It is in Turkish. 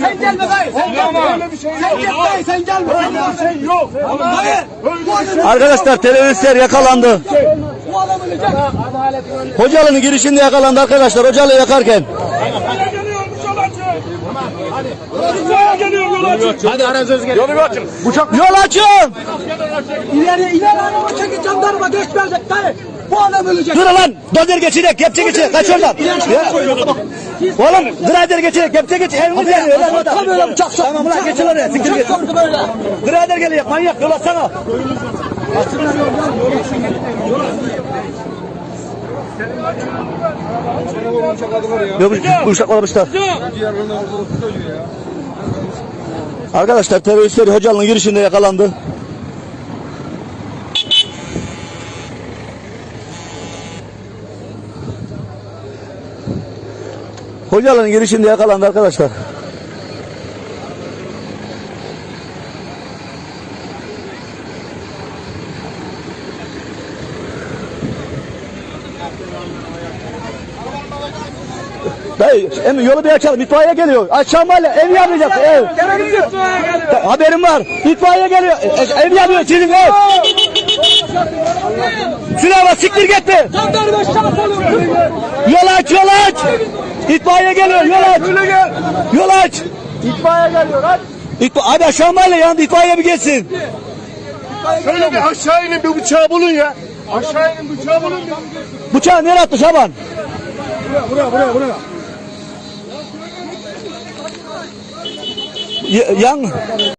Sen gelme dayı. Sen gelme. Sen gel dayı sen gelme. Öyle bir şey yok. Hayır. Arkadaşlar teröristler yakalandı. Bu adam ölecek. Hocalı'nın girişinde yakalandı arkadaşlar. Hocalı yakarken. Yol açın. İleri ileri araba çekin jandarma geçmeyecek dayı. Bu adam ölecek. Dur lan. Dozer geçecek. Kepçe geçecek. Kaç oradan. Oğlum grader geçecek. Kepçe geç. Evimiz yanıyor lan. Tam böyle bıçak sok. Tamam lan geçin oraya. Siktir Bıçak git. Grader geliyor. Manyak yol açsana. Yok bu uçak. Arkadaşlar teröristler Hocalı'nın girişinde yakalandı. Hocalı'nın girişinde yakalandı arkadaşlar. Dayı emin yolu bir açalım. İtfaiye geliyor. Aşağı mahalle ev yanmayacak. Ev. Haberim var. İtfaiye geliyor. E, ev yanıyor sizin ev. Silahla siktir şart olur. Yol aç yol aç. İtfaiye geliyor yol aç. Yol aç. İtfaiye geliyor hadi. İtfa Hadi aşağı mahalle yandı. İtfaiye bir geçsin. Şöyle bir aşağı inin bir bıçağı bulun ya. Aşağı inin bıçağı bulun. Bıçağı nereye attı Şaban? 뭐야, 뭐야, 뭐야, 양.